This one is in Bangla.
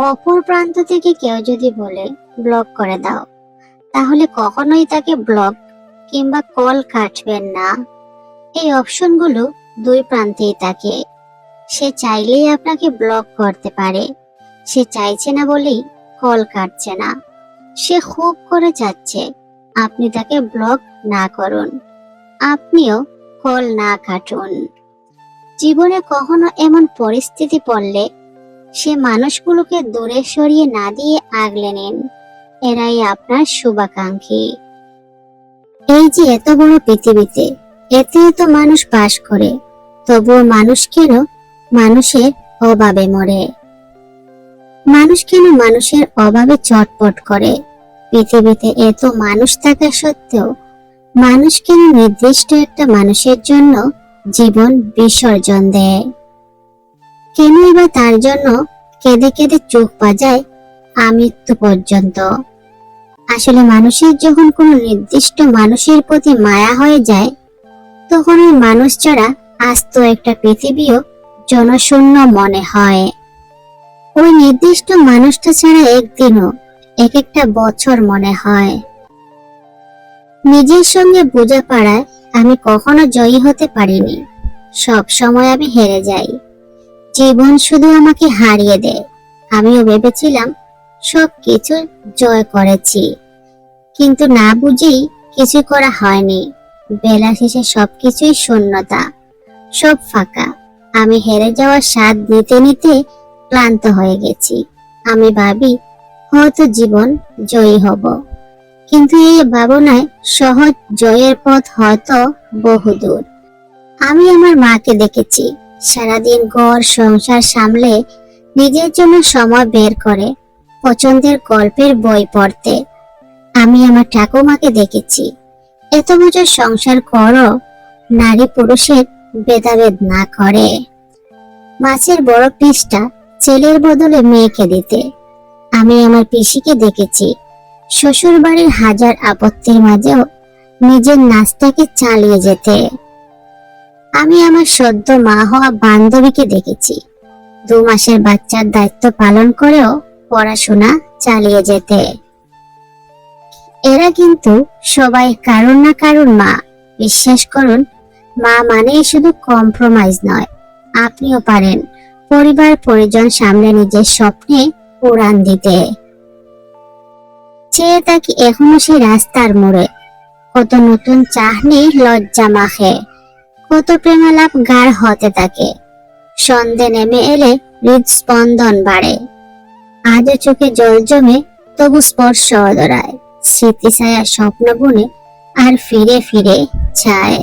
অপর প্রান্ত থেকে কেউ যদি বলে, ব্লক করে দাও, তাহলে কখনোই তাকে ব্লক কিংবা কল কাটবেন না। এই অপশনগুলো দুই প্রান্তেই থাকে। সে চাইলেই আপনাকে ব্লক করতে পারে। সে চাইছে না বলেই কল কাটছে না। সে খুব করে চাচ্ছে, আপনি তাকে ব্লক না করুন। আপনিও কল না কাটুন। জীবনে কখনো এমন পরিস্থিতি পড়লে সে মানুষগুলোকে দূরে সরিয়ে না দিয়ে আগলে নিন। এরাই আপনার শুভাকাঙ্ক্ষী। এই যে এত বড় পৃথিবীতে, এতে এত মানুষ বাস করে, তবুও মানুষ কেন মানুষের অভাবে মরে। মানুষ কেন মানুষের অভাবে চটপট করে? পৃথিবীতে এত মানুষ থাকা সত্ত্বেও মানুষ কেন নির্দিষ্ট একটা মানুষের জন্য জীবন বিসর্জন দেয়? কেনই বা তার জন্য কেঁদে কেঁদে চোখ বাজায় আমৃত্যু পর্যন্ত। আসলে মানুষের যখন কোনো নির্দিষ্ট মানুষের প্রতি মায়া হয়ে যায়, তখন ওই মানুষ ছাড়া আস্ত একটা পৃথিবীও জনশূন্য মনে হয়। ওই নির্দিষ্ট মানুষটা ছাড়া একদিনও এক একটা বছর মনে হয়। নিজের সঙ্গে বোঝাপড়ায় আমি কখনো জয়ী হতে পারিনি। সব সময় আমি হেরে যাই। জীবন শুধু আমাকে হারিয়ে দেয় আমিও ভেবেছিলাম সব কিছু জয় করেছি। কিন্তু না বুঝেই কিছু করা হয়নি। বেলা শেষে সবকিছুই শূন্যতা। সব ফাঁকা। আমি হেরে যাওয়ার স্বাদ নিতে নিতে ক্লান্ত হয়ে গেছি। আমি ভাবি, হয়তো জীবন জয়ী হব। কিন্তু এই ভাবনায় সহজ জয়ের পথ হয়তো বহুদূর। আমি আমার মাকে দেখেছি। সারাদিন ঘর, সংসার সামলে নিজের জন্য সময় বের করে পছন্দের গল্পের বই পড়তে। আমি আমার ঠাকুমাকে দেখেছি। এত বছর সংসার করো নারী পুরুষের ভেদাভেদ না করে। মাছের বড় পিসটা ছেলের বদলে মেয়েকে দিতে। আমি আমার পিসিকে দেখেছি। শ্বশুর বাড়ির হাজার আপত্তির মাঝেও নিজের নাচটাকে চালিয়ে যেতে। আমি আমার সদ্য মা হওয়া বান্ধবীকে দেখেছি। দু মাসের বাচ্চার দায়িত্ব পালন করেও পড়াশোনা চালিয়ে যেতে। এরা কিন্তু সবাই কারণ না কারণ মা। বিশ্বাস করুন, মা মানেই শুধু কম্প্রোমাইজ নয়। আপনিও পারেন পরিবার, পরিজন সামনে নিজের স্বপ্নে উড়ান দিতে। চেয়ে থাকি এখনও সেই রাস্তার মোড়ে কত নতুন চাহনি লজ্জা মাখে। কত প্রেমালাপ গাঢ় হতে থাকে। সন্ধে নেমে এলে হৃদস্পন্দন বাড়ে। আজও চোখে জল জমে তবু স্পর্শ অদরায় স্মৃতি ছায়া স্বপ্ন বুনে আর ফিরে ফিরে চায়